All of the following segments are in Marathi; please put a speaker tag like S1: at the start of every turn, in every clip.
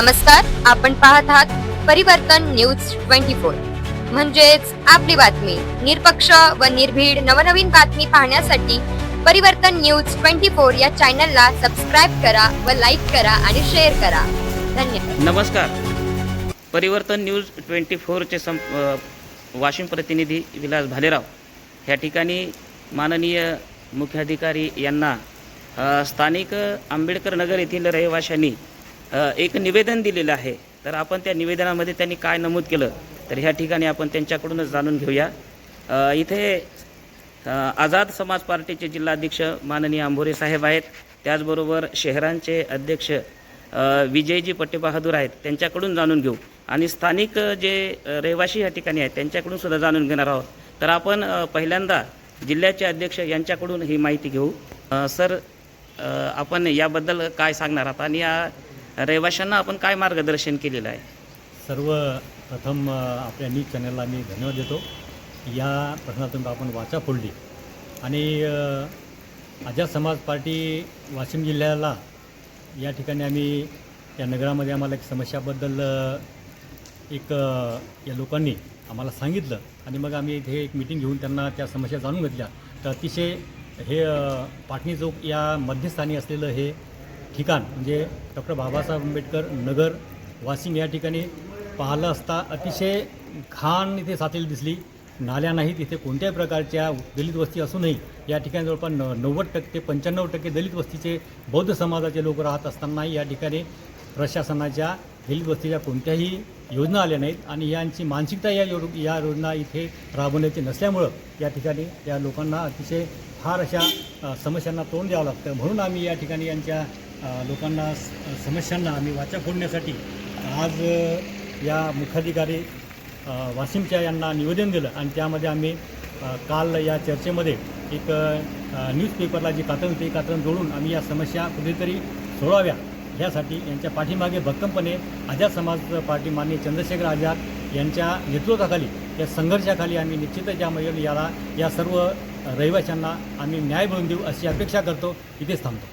S1: नमस्कार आपण पाहत आहात परिवर्तन न्यूज ट्वेंटी फोर. म्हणजेच आपली बातमी. निरपक्ष व निर्भीड नवनवीन बातमी पाहण्यासाठी परिवर्तन न्यूज ट्वेंटी फोर या चॅनलला सबस्क्राईब करा व लाईक करा आणि शेअर करा. धन्यवाद.
S2: नमस्कार. परिवर्तन न्यूज ट्वेंटी फोरचे सं वाशिम प्रतिनिधी विलास भालेराव. ह्या ठिकाणी माननीय मुख्याधिकारी यांना स्थानिक आंबेडकर नगर येथील रहिवाशांनी एक निवेदन दिलेलं आहे. तर आपण त्या निवेदनामध्ये त्यांनी काय नमूद केलं तर ह्या ठिकाणी आपण त्यांच्याकडूनच जाणून घेऊया. इथे आझाद समाज पार्टीचे जिल्हाध्यक्ष माननीय आंभोरे साहेब आहेत. त्याचबरोबर शहरांचे अध्यक्ष विजयजी पट्टेबहादूर आहेत. त्यांच्याकडून जाणून घेऊ. आणि स्थानिक जे रहिवासी या ठिकाणी आहेत त्यांच्याकडून सुद्धा जाणून घेणार आहोत. तर आपण पहिल्यांदा जिल्ह्याचे अध्यक्ष यांच्याकडून ही माहिती घेऊ. सर आपण याबद्दल काय सांगणार आहात? आणि या रहिवाशांना आपण काय मार्गदर्शन केलेलं आहे?
S3: सर्व प्रथम आपल्या न्यूज चॅनलला मी धन्यवाद देतो. या प्रश्नातून आपण वाचा फोडली. आणि आझाद समाज पार्टी वाशिम जिल्ह्याला या ठिकाणी आम्ही या नगरामध्ये आम्हाला एक समस्याबद्दल एक या लोकांनी आम्हाला सांगितलं. आणि मग आम्ही इथे एक मिटिंग घेऊन त्यांना त्या समस्या जाणून घेतल्या. तर अतिशय हे पाटणी चौक या मध्यस्थानी असलेलं हे ठिकाण म्हणजे डॉक्टर बाबासाहेब आंबेडकर नगर वाशिम या ठिकाणी पाहिलं असता अतिशय घाण इथे साचलेली दिसली. नाल्या नाहीत इथे कोणत्याही प्रकारच्या दलित वस्ती असूनही या ठिकाणी जवळपास न नव्वद टक्के पंच्याण्णव टक्के दलित वस्तीचे बौद्ध समाजाचे लोक राहत असतानाही या ठिकाणी प्रशासनाच्या दलित वस्तीच्या कोणत्याही योजना आल्या नाहीत आणि यांची मानसिकता या यो या योजना इथे राबवण्याची नसल्यामुळं या ठिकाणी या लोकांना अतिशय फार अशा समस्यांना तोंड द्यावं लागतं. म्हणून आम्ही या ठिकाणी यांच्या लोकांना समस्यांना आम्ही वाचा फोडण्यासाठी आज या मुख्याधिकारी वाशिमच्या यांना निवेदन दिलं आणि त्यामध्ये आम्ही काल या चर्चेमध्ये एक न्यूजपेपरला जी कातरण ते कातरण जोडून आम्ही या समस्या कुठेतरी सोडवाव्या ह्यासाठी यांच्या पाठीमागे भक्कमपणे आझाद समाज पार्टी माननीय चंद्रशेखर आझाद यांच्या नेतृत्वाखाली या संघर्षाखाली आम्ही निश्चितच यामध्ये याला या सर्व रहिवाशांना आम्ही न्याय मिळवून देऊ अशी अपेक्षा करतो इथेच थांबतो.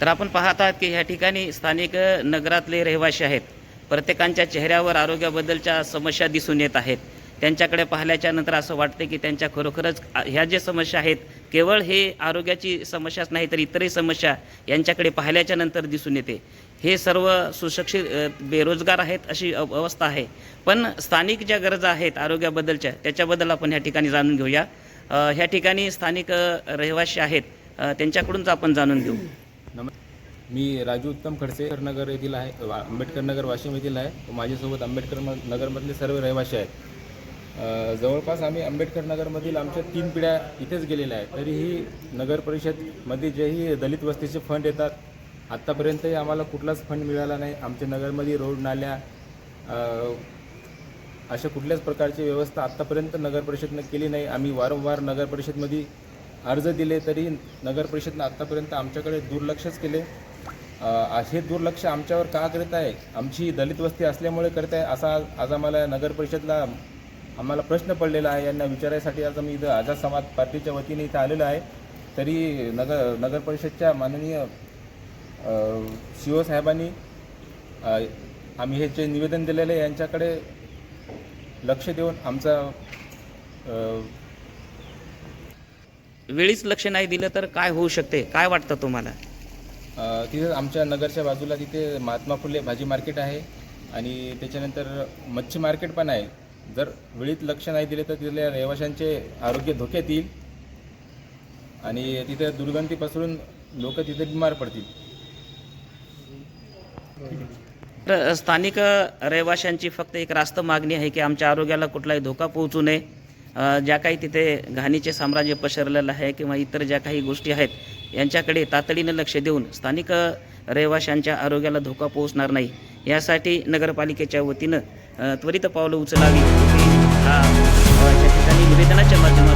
S2: तर आपण पाहत आहात की ह्या ठिकाणी स्थानिक नगरातले रहिवासी आहेत. प्रत्येकांच्या चेहऱ्यावर आरोग्याबद्दलच्या समस्या दिसून येत आहेत. त्यांच्याकडे पाहिल्याच्या नंतर असं वाटतं की त्यांच्या खरोखरच ह्या ज्या समस्या आहेत केवळ हे आरोग्याची समस्याच नाही तर इतरही समस्या यांच्याकडे पाहिल्याच्या नंतर दिसून येते. हे सर्व सुशिक्षित बेरोजगार आहेत अशी अवस्था आहे. पण स्थानिक ज्या गरजा आहेत आरोग्याबद्दलच्या त्याच्याबद्दल आपण ह्या ठिकाणी जाणून घेऊया. ह्या ठिकाणी स्थानिक रहिवासी आहेत त्यांच्याकडूनच आपण जाणून घेऊ.
S4: नम मी राजू उत्तम खडसे नगर येथील आहे आंबेडकर नगर वाशिम येथील आहे. माझ्यासोबत आंबेडकर म- नगरमधले सर्व रहिवासी आहेत. जवळपास आम्ही आंबेडकर नगरमधील आमच्या तीन पिढ्या इथेच गेलेल्या आहेत. तरीही नगर परिषदमध्ये जेही दलित वस्तीचे फंड येतात आत्तापर्यंतही आम्हाला कुठलाच फंड मिळाला नाही. आमच्या नगरमध्ये रोड नाल्या अशा कुठल्याच प्रकारची व्यवस्था आत्तापर्यंत नगर परिषदनं केली नाही. आम्ही वारंवार नगर परिषदमध्ये अर्ज दिले तरी नगर परिषदनं आत्तापर्यंत आमच्याकडे दुर्लक्षच केले. हे दुर्लक्ष आमच्यावर का करत आहे? आमची दलित वस्ती असल्यामुळे करत आहे असा आज आम्हाला नगर परिषदला आम्हाला प्रश्न पडलेला आहे. यांना विचारायसाठी आज आम्ही इथं आझाद समाज पार्टीच्या वतीने इथं आलेलो आहे. तरी नगर नगर परिषदच्या माननीय सी साहेबांनी आम्ही हे जे निवेदन दिलेलं आहे यांच्याकडे लक्ष देऊन आमचा
S2: वेळीच लक्ष नाही दिलं तर काय होऊ शकते? काय वाटतं तुम्हाला?
S4: तिथे आमच्या नगरच्या बाजूला तिथे महात्मा फुले भाजी मार्केट आहे आणि त्याच्यानंतर मच्छी मार्केट पण आहे. जर वेळीत लक्ष नाही दिले तर तिथल्या रहिवाशांचे आरोग्य धोक्यात येईल आणि तिथे दुर्गंधी पसरून लोक तिथे बिमार पडतील.
S2: स्थानिक रहिवाशांची फक्त एक रास्त मागणी आहे की आमच्या आरोग्याला कुठलाही धोका पोहोचू नये. ज्या काही तिथे घाणीचे साम्राज्य पसरलेलं आहे किंवा इतर ज्या काही गोष्टी आहेत यांच्याकडे तातडीनं लक्ष देऊन स्थानिक रहिवाशांच्या आरोग्याला धोका पोहोचणार नाही. यासाठी नगरपालिकेच्या वतीनं त्वरित पावलं उचलावी. हा ठिकाणी निवेदनाच्या माध्यमातून